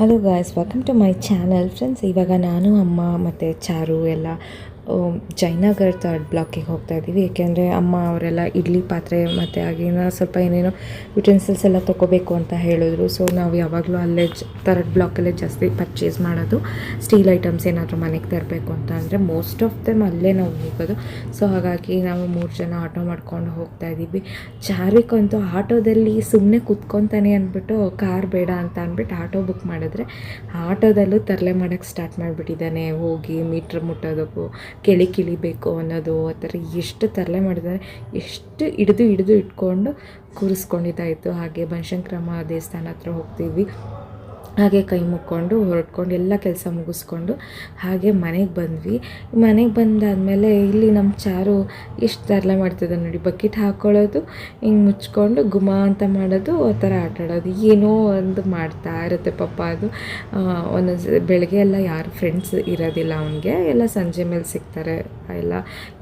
Hello guys welcome to my channel friends ಇವಾಗ ನಾನು ಅಮ್ಮ ಮತ್ತು ಚಾರು ಎಲ್ಲ ಜೈನಗರ್ ಥರ್ಡ್ ಬ್ಲಾಕಿಗೆ ಹೋಗ್ತಾ ಇದ್ದೀವಿ. ಏಕೆಂದರೆ ಅಮ್ಮ ಅವರೆಲ್ಲ ಇಡ್ಲಿ ಪಾತ್ರೆ ಮತ್ತು ಆಗಿನ ಸ್ವಲ್ಪ ಏನೇನೋ ಯುಟೆನ್ಸಿಲ್ಸ್ ಎಲ್ಲ ತೊಗೋಬೇಕು ಅಂತ ಹೇಳಿದ್ರು. ಸೊ ನಾವು ಯಾವಾಗಲೂ ಅಲ್ಲೇ ಜ ಥರ್ಡ್ ಬ್ಲಾಕಲ್ಲೇ ಜಾಸ್ತಿ ಪರ್ಚೇಸ್ ಮಾಡೋದು. ಸ್ಟೀಲ್ ಐಟಮ್ಸ್ ಏನಾದರೂ ಮನೆಗೆ ತರಬೇಕು ಅಂತ ಅಂದರೆ ಮೋಸ್ಟ್ ಆಫ್ ದೆಮ್ ಅಲ್ಲೇ ನಾವು ಹೋಗೋದು. ಸೊ ಹಾಗಾಗಿ ನಾವು ಮೂರು ಜನ ಆಟೋ ಮಾಡ್ಕೊಂಡು ಹೋಗ್ತಾ ಇದ್ದೀವಿ. ಚಾರಿಕಂತೂ ಆಟೋದಲ್ಲಿ ಸುಮ್ಮನೆ ಕುತ್ಕೊತಾನೆ ಅಂದ್ಬಿಟ್ಟು, ಕಾರ್ ಬೇಡ ಅಂತ ಅಂದ್ಬಿಟ್ಟು ಆಟೋ ಬುಕ್ ಮಾಡಿದ್ರೆ, ಆಟೋದಲ್ಲೂ ತರಲೆ ಮಾಡೋಕ್ಕೆ ಸ್ಟಾರ್ಟ್ ಮಾಡಿಬಿಟ್ಟಿದ್ದಾನೆ. ಹೋಗಿ ಮೀಟ್ರ್ ಮುಟ್ಟೋದಕ್ಕೂ ಕೆಳಿ ಕಿಳಿಬೇಕು ಅನ್ನೋದು ಆ ಥರ ಎಷ್ಟು ತರಲೆ ಮಾಡಿದ್ದಾರೆ. ಎಷ್ಟು ಹಿಡಿದು ಹಿಡಿದು ಇಟ್ಕೊಂಡು ಕೂರಿಸ್ಕೊಂಡಿದ್ದಾಯಿತು. ಹಾಗೆ ಬನಶಂಕರಮ್ಮ ದೇವಸ್ಥಾನ ಹತ್ರ ಹೋಗ್ತೀವಿ. ಹಾಗೆ ಕೈ ಮುಕ್ಕೊಂಡು ಹೊರಟ್ಕೊಂಡು ಎಲ್ಲ ಕೆಲಸ ಮುಗಿಸ್ಕೊಂಡು ಹಾಗೆ ಮನೆಗೆ ಬಂದ್ವಿ. ಮನೆಗೆ ಬಂದಾದಮೇಲೆ ಇಲ್ಲಿ ನಮ್ಮ ಚಾರು ಎಷ್ಟು ತರಲೆ ಮಾಡ್ತಿದ್ದ ನೋಡಿ, ಬಕೆಟ್ ಹಾಕ್ಕೊಳ್ಳೋದು ಹಿಂಗೆ ಮುಚ್ಕೊಂಡು ಗುಮ ಅಂತ ಮಾಡೋದು, ಆ ಥರ ಆಟ ಆಡೋದು. ಏನೋ ಒಂದು ಮಾಡ್ತಾ ಇರುತ್ತೆ ಪಾಪ ಅದು. ಒಂದೊಂದು ಬೆಳಗ್ಗೆ ಎಲ್ಲ ಯಾರು ಫ್ರೆಂಡ್ಸ್ ಇರೋದಿಲ್ಲ ಅವನಿಗೆ. ಎಲ್ಲ ಸಂಜೆ ಮೇಲೆ ಸಿಗ್ತಾರೆ. ಎಲ್ಲ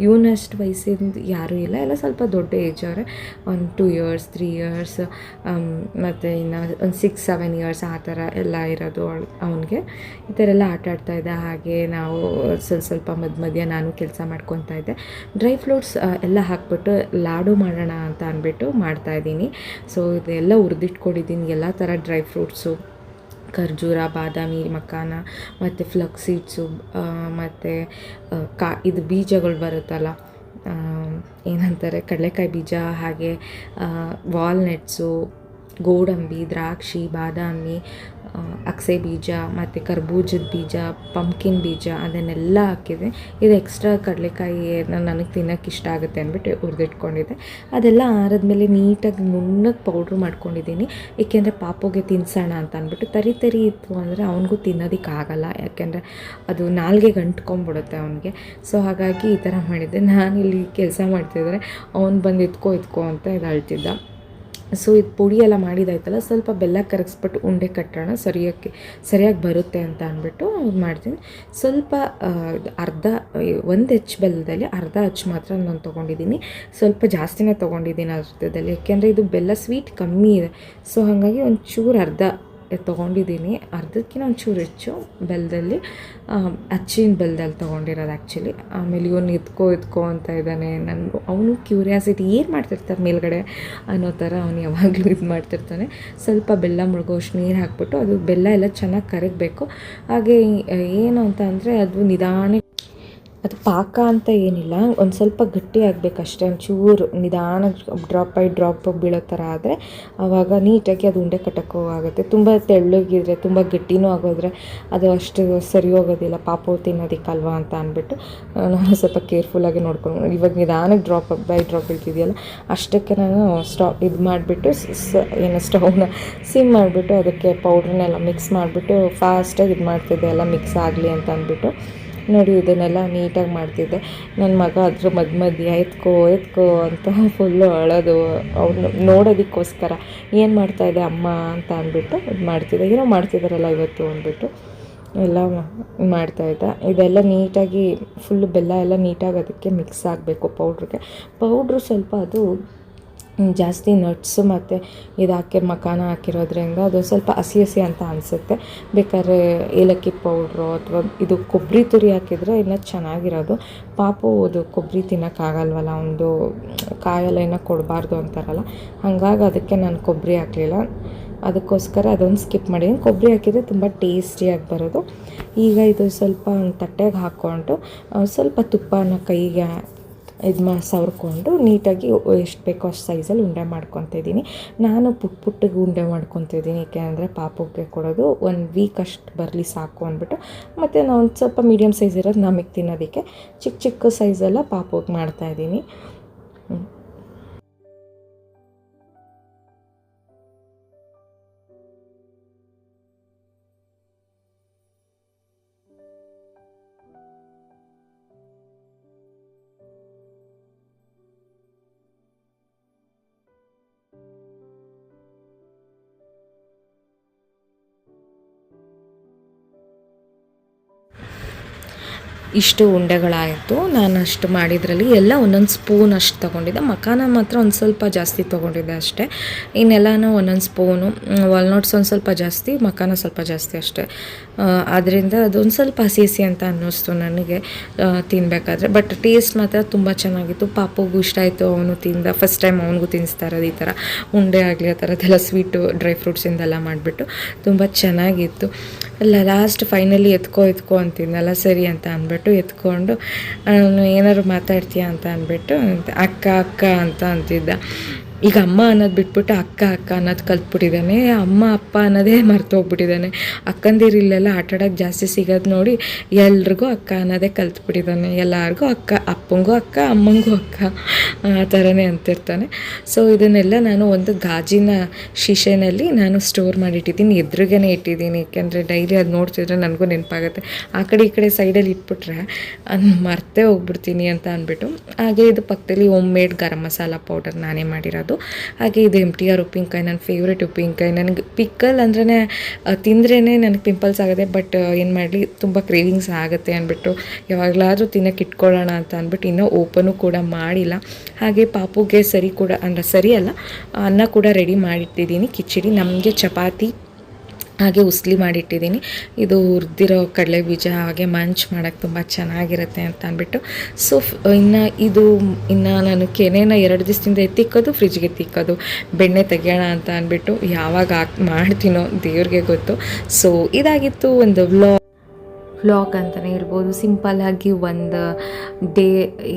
ಇವನಷ್ಟು ವಯಸ್ಸಿಂದ ಯಾರೂ ಇಲ್ಲ. ಎಲ್ಲ ಸ್ವಲ್ಪ ದೊಡ್ಡ ಏಜ್ ಅವರೇ. ಒಂದು ಟೂ ಇಯರ್ಸ್ ತ್ರೀ ಇಯರ್ಸ್ ಮತ್ತು ಇನ್ನು ಒಂದು ಸಿಕ್ಸ್ ಸೆವೆನ್ ಇಯರ್ಸ್ ಆ ಥರ ಇರೋದು ಅವನಿಗೆ. ಈ ಥರ ಎಲ್ಲ ಆಟ ಆಡ್ತಾ ಇದ್ದ ಹಾಗೆ ನಾವು ಸ್ವಲ್ಪ ಸ್ವಲ್ಪ ಮಧ್ಯ ಮಧ್ಯ ನಾನು ಕೆಲಸ ಮಾಡ್ಕೊತಾ ಇದ್ದೆ. ಡ್ರೈ ಫ್ರೂಟ್ಸ್ ಎಲ್ಲ ಹಾಕ್ಬಿಟ್ಟು ಲಾಡು ಮಾಡೋಣ ಅಂತ ಅಂದ್ಬಿಟ್ಟು ಮಾಡ್ತಾಯಿದ್ದೀನಿ ಸೊ ಇದೆಲ್ಲ ಹುರಿದಿಟ್ಕೊಂಡಿದ್ದೀನಿ. ಎಲ್ಲ ಥರ ಡ್ರೈ ಫ್ರೂಟ್ಸು, ಖರ್ಜೂರ, ಬಾದಾಮಿ ಮಕ್ಕಾನ ಮತ್ತು ಫ್ಲಕ್ಸ್ ಸೀಡ್ಸು ಮತ್ತು ಕಾ, ಇದು ಬೀಜಗಳು ಬರುತ್ತಲ್ಲ ಏನಂತಾರೆ, ಕಡಲೆಕಾಯಿ ಬೀಜ, ಹಾಗೆ ವಾಲ್ನಟ್ಸು, ಗೋಡಂಬಿ, ದ್ರಾಕ್ಷಿ, ಬಾದಾಮಿ ಅಕ್ಸೆ ಬೀಜ, ಮತ್ತು ಕರ್ಬೂಜದ ಬೀಜ ಪಂಪ್ಕಿನ್ ಬೀಜ ಅದನ್ನೆಲ್ಲ ಹಾಕಿದೆ. ಇದು ಎಕ್ಸ್ಟ್ರಾ ಕಡಲೆಕಾಯಿ ನನಗೆ ತಿನ್ನೋಕೆ ಇಷ್ಟ ಆಗುತ್ತೆ ಅಂದ್ಬಿಟ್ಟು ಹುರಿದಿಟ್ಕೊಂಡಿದ್ದೆ. ಅದೆಲ್ಲ ಆರದ್ಮೇಲೆ ನೀಟಾಗಿ ನುಣ್ಣಗೆ ಪೌಡ್ರ್ ಮಾಡ್ಕೊಂಡಿದ್ದೀನಿ. ಏಕೆಂದರೆ ಪಾಪುಗೆ ತಿನ್ಸೋಣ ಅಂತ ಅಂದ್ಬಿಟ್ಟು ತರಿ ತರಿ ಇತ್ತು ಅಂದರೆ ಅವನಿಗೂ ತಿನ್ನೋದಕ್ಕಾಗಲ್ಲ ಯಾಕೆಂದರೆ ಅದು ನಾಲ್ಗೆಗೆ ಅಂಟ್ಕೊಂಬಿಡುತ್ತೆ ಅವನಿಗೆ. ಸೊ ಹಾಗಾಗಿ ಈ ಥರ ಮಾಡಿದ್ದೆ. ನಾನಿಲ್ಲಿ ಕೆಲಸ ಮಾಡ್ತಿದ್ರೆ ಅವ್ನು ಬಂದು ಇದ್ಕೋ ಇದ್ಕೋ ಅಂತ ಇದು ಅಳ್ತಿದ್ದ. ಸೊ ಇದು ಪುಡಿ ಎಲ್ಲ ಮಾಡಿದಾಯ್ತಲ್ಲ, ಸ್ವಲ್ಪ ಬೆಲ್ಲ ಕರಗಿಸ್ಬಿಟ್ಟು ಉಂಡೆ ಕಟ್ಟೋಣ ಸರಿಯೋಕ್ಕೆ ಸರಿಯಾಗಿ ಬರುತ್ತೆ ಅಂತ ಅಂದ್ಬಿಟ್ಟು ಮಾಡ್ತೀನಿ. ಸ್ವಲ್ಪ ಅರ್ಧ, ಒಂದು ಹೆಚ್ಚು ಬೆಲ್ಲದಲ್ಲಿ ಅರ್ಧ ಹಚ್ಚು ಮಾತ್ರ ನಾನು ತೊಗೊಂಡಿದ್ದೀನಿ. ಸ್ವಲ್ಪ ಜಾಸ್ತಿನೇ ತೊಗೊಂಡಿದ್ದೀನಿ ಅರ್ಧದಲ್ಲಿ ಯಾಕೆಂದರೆ ಇದು ಬೆಲ್ಲ ಸ್ವೀಟ್ ಕಮ್ಮಿ ಇದೆ. ಸೊ ಹಾಗಾಗಿ ಒಂದು ಚೂರು ಅರ್ಧ ತೊಗೊಂಡಿದ್ದೀನಿ. ಅರ್ಧಕ್ಕಿಂತ ಒಂಚೂರು ಹೆಚ್ಚು ಬೆಲ್ಲದಲ್ಲಿ ಅಚ್ಚಿನ ಬೆಲ್ಲದಲ್ಲಿ ತೊಗೊಂಡಿರೋದು ಆ್ಯಕ್ಚುಲಿ ಆಮೇಲೆ ಇವನು ಎತ್ಕೋ ಎತ್ಕೋ ಅಂತ ಇದ್ದಾನೆ. ನನ್ನ ಅವನು ಕ್ಯೂರಿಯಾಸಿಟಿ ಏನು ಮಾಡ್ತಿರ್ತಾರೆ ಮೇಲ್ಗಡೆ ಅನ್ನೋ ಥರ ಅವನು ಯಾವಾಗಲೂ ಇದು ಮಾಡ್ತಿರ್ತಾನೆ. ಸ್ವಲ್ಪ ಬೆಲ್ಲ ಮುಳುಗೋಷ್ಟು ನೀರು ಹಾಕ್ಬಿಟ್ಟು ಅದು ಬೆಲ್ಲ ಎಲ್ಲ ಚೆನ್ನಾಗಿ ಕರಗಬೇಕು. ಹಾಗೆ ಏನು ಅಂತ ಅಂದರೆ ಅದು ನಿಧಾನ ಅದು ಪಾಕ ಅಂತ ಏನಿಲ್ಲ, ಒಂದು ಸ್ವಲ್ಪ ಗಟ್ಟಿ ಆಗಬೇಕಷ್ಟೇ, ಒಂಚೂರು ನಿಧಾನಕ್ಕೆ ಡ್ರಾಪ್ ಬೈ ಡ್ರಾಪ್ ಬೀಳೋ ಥರ ಆದರೆ ಆವಾಗ ನೀಟಾಗಿ ಅದು ಉಂಡೆ ಕಟ್ಟೋಕ್ಕೂ ಆಗುತ್ತೆ. ತುಂಬ ತೆಳ್ಳಗಿದ್ರೆ, ತುಂಬ ಗಟ್ಟಿನೂ ಆಗೋದ್ರೆ ಅದು ಅಷ್ಟು ಸರಿ ಹೋಗೋದಿಲ್ಲ, ಪಾಪು ತಿನ್ನೋದಿಕ್ಕಲ್ವಾ ಅಂತ ಅಂದ್ಬಿಟ್ಟು ನಾನು ಸ್ವಲ್ಪ ಕೇರ್ಫುಲ್ಲಾಗಿ ನೋಡ್ಕೊಂಡು, ಇವಾಗ ನಿಧಾನಕ್ಕೆ ಡ್ರಾಪ್ ಬೈ ಡ್ರಾಪ್ ಬೀಳ್ತಿದೆಯಲ್ಲ, ಅಷ್ಟಕ್ಕೆ ನಾನು ಸ್ಟಾ ಇದು ಮಾಡಿಬಿಟ್ಟು ಏನು ಸ್ಟವ್ನ ಸಿಮ್ ಮಾಡಿಬಿಟ್ಟು ಅದಕ್ಕೆ ಪೌಡ್ರನ್ನೆಲ್ಲ ಮಿಕ್ಸ್ ಮಾಡಿಬಿಟ್ಟು ಫಾಸ್ಟಾಗಿ ಇದು ಮಾಡ್ತಿದ್ದೆ, ಎಲ್ಲ ಮಿಕ್ಸ್ ಆಗಲಿ ಅಂತ ಅಂದ್ಬಿಟ್ಟು. ನೋಡಿ ಇದನ್ನೆಲ್ಲ ನೀಟಾಗಿ ಮಾಡ್ತಿದ್ದೆ. ನನ್ನ ಮಗ ಅದ್ರ ಮಧ್ಯ ಮಧ್ಯ ಎತ್ಕೋ ಎತ್ಕೋ ಅಂತ ಫುಲ್ಲು ಅಳೋದು. ಅವನು ನೋಡೋದಕ್ಕೋಸ್ಕರ ಏನು ಮಾಡ್ತಾಯಿದ್ದೆ ಅಮ್ಮ ಅಂತ ಅಂದ್ಬಿಟ್ಟು ಇದು ಮಾಡ್ತಿದ್ದೆ. ಏನೋ ಮಾಡ್ತಿದ್ದಾರಲ್ಲ ಇವತ್ತು ಅಂದ್ಬಿಟ್ಟು ಎಲ್ಲ ಮಾಡ್ತಾಯಿದ್ದ ಇದೆಲ್ಲ ನೀಟಾಗಿ ಫುಲ್ಲು ಬೆಲ್ಲ ಎಲ್ಲ ನೀಟಾಗಿ ಅದಕ್ಕೆ ಮಿಕ್ಸ್ ಆಗಬೇಕು ಪೌಡ್ರಿಗೆ ಪೌಡ್ರು ಸ್ವಲ್ಪ ಅದು ಜಾಸ್ತಿ ನಟ್ಸು ಮತ್ತು ಇದು ಹಾಕಿ ಮಖಾನ ಹಾಕಿರೋದ್ರಿಂದ ಅದು ಸ್ವಲ್ಪ ಹಸಿ ಹಸಿ ಅಂತ ಅನಿಸುತ್ತೆ. ಬೇಕಾದ್ರೆ ಏಲಕ್ಕಿ ಪೌಡ್ರು ಅಥವಾ ಇದು ಕೊಬ್ಬರಿ ತುರಿ ಹಾಕಿದರೆ ಇನ್ನು ಚೆನ್ನಾಗಿರೋದು. ಪಾಪು ಅದು ಕೊಬ್ಬರಿ ತಿನ್ನೋಕ್ಕಾಗಲ್ವಲ್ಲ ಒಂದು ಕಾಯೆಲ್ಲ ಏನೋ ಕೊಡಬಾರ್ದು ಅಂತಾರಲ್ಲ, ಹಾಗಾಗಿ ಅದಕ್ಕೆ ನಾನು ಕೊಬ್ಬರಿ ಹಾಕಲಿಲ್ಲ. ಅದಕ್ಕೋಸ್ಕರ ಅದೊಂದು ಸ್ಕಿಪ್ ಮಾಡಿದ್ದೀನಿ ಕೊಬ್ಬರಿ ಹಾಕಿದರೆ ತುಂಬ ಟೇಸ್ಟಿಯಾಗಿ ಬರೋದು. ಈಗ ಇದು ಸ್ವಲ್ಪ ತಟ್ಟೆಗೆ ಹಾಕ್ಕೊಂಡು ಸ್ವಲ್ಪ ತುಪ್ಪನ ಕೈಗೆ ಇದು ಮಾ, ಸವರ್ಕೊಂಡು ನೀಟಾಗಿ ಎಷ್ಟು ಬೇಕೋ ಅಷ್ಟು ಸೈಜಲ್ಲಿ ಉಂಡೆ ಮಾಡ್ಕೊತಿದ್ದೀನಿ ನಾನು ಪುಟ್ಟ ಪುಟ್ಟಗೆ ಉಂಡೆ ಮಾಡ್ಕೊತಿದ್ದೀನಿ ಏಕೆಂದರೆ ಪಾಪುಗೆ ಕೊಡೋದು ಒಂದು ವೀಕ್ ಅಷ್ಟು ಬರಲಿ ಸಾಕು ಅಂದ್ಬಿಟ್ಟು. ಮತ್ತು ನಾನು ಒಂದು ಸ್ವಲ್ಪ ಮೀಡಿಯಮ್ ಸೈಜ್ ಇರೋದು ನಮಗೆ ತಿನ್ನೋದಕ್ಕೆ. ಚಿಕ್ಕ ಚಿಕ್ಕ ಸೈಜೆಲ್ಲ ಪಾಪಕ್ಕೆ ಮಾಡ್ತಾಯಿದ್ದೀನಿ ಇಷ್ಟು ಉಂಡೆಗಳಾಯಿತು. ನಾನು ಅಷ್ಟು ಮಾಡಿದ್ರಲ್ಲಿ ಎಲ್ಲ ಒಂದೊಂದು ಸ್ಪೂನ್ ಅಷ್ಟು ತೊಗೊಂಡಿದ್ದೆ. ಮಖಾನ ಮಾತ್ರ ಒಂದು ಸ್ವಲ್ಪ ಜಾಸ್ತಿ ತೊಗೊಂಡಿದ್ದೆ ಅಷ್ಟೇ. ಇನ್ನೆಲ್ಲನೂ ಒಂದೊಂದು ಸ್ಪೂನು ವಾಲ್ನಟ್ಸ್ ಒಂದು ಸ್ವಲ್ಪ ಜಾಸ್ತಿ, ಮಖಾನ ಸ್ವಲ್ಪ ಜಾಸ್ತಿ ಅಷ್ಟೇ. ಆದ್ದರಿಂದ ಅದೊಂದು ಸ್ವಲ್ಪ ಹಸಿ ಹಸಿ ಅಂತ ಅನ್ನಿಸ್ತು ನನಗೆ ತಿನ್ನಬೇಕಾದ್ರೆ ಬಟ್ ಟೇಸ್ಟ್ ಮಾತ್ರ ತುಂಬ ಚೆನ್ನಾಗಿತ್ತು. ಪಾಪುಗೂ ಇಷ್ಟ ಆಯಿತು ಅವನು ತಿಂದ. ಫಸ್ಟ್ ಟೈಮ್ ಅವನಿಗೂ ತಿನ್ನಿಸ್ತಾ ಇರೋದು ಈ ಥರ. ಉಂಡೆ ಆಗಲಿ, ಆ ಥರದ್ದೆಲ್ಲ ಸ್ವೀಟು ಡ್ರೈ ಫ್ರೂಟ್ಸಿಂದೆಲ್ಲ ಮಾಡಿಬಿಟ್ಟು ತುಂಬ ಚೆನ್ನಾಗಿತ್ತು. ಅಲ್ಲ ಲಾಸ್ಟ್ ಫೈನಲಿ ಎತ್ಕೋ ಎತ್ಕೋ ಅಂತಿದ್ದೆಲ್ಲ ಸರಿ ಅಂತ ಅಂದ್ಬಿಟ್ಟು. ಎತ್ಕೊಂಡು ಅವನು ಏನಾದ್ರು ಮಾತಾಡ್ತೀಯಾ? ಅಂತ ಅಂದ್ಬಿಟ್ಟು ಅಕ್ಕ ಅಕ್ಕ ಅಂತ ಅಂತಿದ್ದ. ಈಗ ಅಮ್ಮ ಅನ್ನೋದು ಬಿಟ್ಬಿಟ್ಟು ಅಕ್ಕ ಅಕ್ಕ ಅನ್ನೋದು ಕಲ್ತ್ಬಿಟ್ಟಿದ್ದಾನೆ. ಅಮ್ಮ, ಅಪ್ಪ ಅನ್ನೋದೇ ಮರ್ತೋಗ್ಬಿಟ್ಟಿದ್ದಾನೆ ಅಕ್ಕಂದಿರಿಲ್ಲೆಲ್ಲ ಆಟಾಡೋಕ್ಕೆ ಜಾಸ್ತಿ ಸಿಗೋದು ನೋಡಿ ಎಲ್ರಿಗೂ ಅಕ್ಕ ಅನ್ನೋದೇ ಕಲ್ತ್ಬಿಟ್ಟಿದ್ದಾನೆ. ಎಲ್ಲರಿಗೂ ಅಕ್ಕ, ಅಪ್ಪಂಗೂ ಅಕ್ಕ, ಅಮ್ಮಂಗೂ ಅಕ್ಕ ಆ ಥರನೇ ಅಂತಿರ್ತಾನೆ. ಸೊ ಇದನ್ನೆಲ್ಲ ನಾನು ಒಂದು ಗಾಜಿನ ಶೀಶೆನಲ್ಲಿ ನಾನು ಸ್ಟೋರ್ ಮಾಡಿಟ್ಟಿದ್ದೀನಿ. ಎದುರುಗೇ ಇಟ್ಟಿದ್ದೀನಿ. ಏಕೆಂದರೆ ಡೈಲಿ ಅದು ನೋಡ್ತಿದ್ರೆ ನನಗೂ ನೆನಪಾಗುತ್ತೆ. ಆ ಕಡೆ ಈ ಕಡೆ ಸೈಡಲ್ಲಿ ಇಟ್ಬಿಟ್ರೆ ಮರ್ತೇ ಹೋಗ್ಬಿಡ್ತೀನಿ ಅಂತ ಅಂದ್ಬಿಟ್ಟು ಹಾಗೆ ಇದು ಪಕ್ಕದಲ್ಲಿ home made garam masala powder ನಾನೇ ಮಾಡಿರೋದು. ಹಾಗೆ ಇದು ಎಂ ಟಿ ಆರ್ ಉಪ್ಪಿನಕಾಯಿ ನನ್ನ ಫೇವ್ರೆಟ್ ಉಪ್ಪಿನಕಾಯಿ. ನನಗೆ ಪಿಕ್ಕಲ್ ಅಂದ್ರೇ ತಿಂದ್ರೇ ನನಗೆ ಪಿಂಪಲ್ಸ್ ಆಗುತ್ತೆ ಬಟ್ ಏನು ಮಾಡಲಿ, ತುಂಬ ಕ್ರೇವಿಂಗ್ಸ್ ಆಗುತ್ತೆ ಅಂದ್ಬಿಟ್ಟು, ಯಾವಾಗಲಾದರೂ ತಿನ್ನೋಕೆ ಇಟ್ಕೊಳ್ಳೋಣ ಅಂತ ಅಂದ್ಬಿಟ್ಟು ಇನ್ನೂ ಓಪನು ಕೂಡ ಮಾಡಿಲ್ಲ. ಹಾಗೆ ಪಾಪುಗೆ ಸರಿ ಕೂಡ, ಅಂದರೆ ಸರಿ ಅಲ್ಲ, ಅನ್ನ ಕೂಡ ರೆಡಿ ಮಾಡಿಟ್ಟಿದ್ದೀನಿ. ಕಿಚಡಿ ನಮಗೆ ಚಪಾತಿ. ಹಾಗೆ ಉಸ್ಲಿ ಮಾಡಿಟ್ಟಿದ್ದೀನಿ. ಇದು ಹುರಿದಿರೋ ಕಡಲೆ ಬೀಜ, ಹಾಗೆ ಮಂಚ್ ಮಾಡೋಕ್ಕೆ ತುಂಬ ಚೆನ್ನಾಗಿರುತ್ತೆ ಅಂತ ಅಂದ್ಬಿಟ್ಟು. ಸೊ ಇನ್ನು ಇದು, ಇನ್ನು ನಾನು ಕೆನೆನ ಎರಡು ದಿವಸದಿಂದ ಎತ್ತಿಕ್ಕೋದು ಫ್ರಿಜ್ಗೆ ತಿಕ್ಕೋದು ಬೆಣ್ಣೆ ತೆಗಿಯೋಣ ಅಂತ ಅಂದ್ಬಿಟ್ಟು ಯಾವಾಗ ಹಾಕಿ, ಮಾಡ್ತೀನೋ ದೇವ್ರಿಗೆ ಗೊತ್ತು. ಸೊ ಇದಾಗಿತ್ತು ಒಂದು ವ್ಲಾಗ್ ವ್ಲಾಗ್ ಅಂತಲೇ ಹೇಳ್ಬೋದು ಸಿಂಪಲ್ಲಾಗಿ ಒಂದು ಡೇ,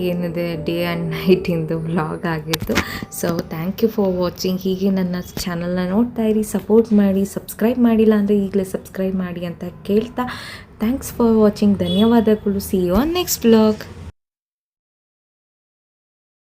ಏನಿದೆ, ಡೇ ಆ್ಯಂಡ್ ನೈಟಿಂದು ವ್ಲಾಗ್ ಆಗಿತ್ತು so thank you for watching ಹೀಗೆ ನನ್ನ ಚಾನಲ್ನ ನೋಡ್ತಾ ಇರಿ ಸಪೋರ್ಟ್ ಮಾಡಿ ಸಬ್ಸ್ಕ್ರೈಬ್ ಮಾಡಿಲ್ಲ ಅಂದರೆ ಈಗಲೇ ಸಬ್ಸ್ಕ್ರೈಬ್ ಮಾಡಿ ಅಂತ ಕೇಳ್ತಾ. ಥ್ಯಾಂಕ್ಸ್ ಫಾರ್ ವಾಚಿಂಗ್ ಧನ್ಯವಾದಗಳು. See you on next vlog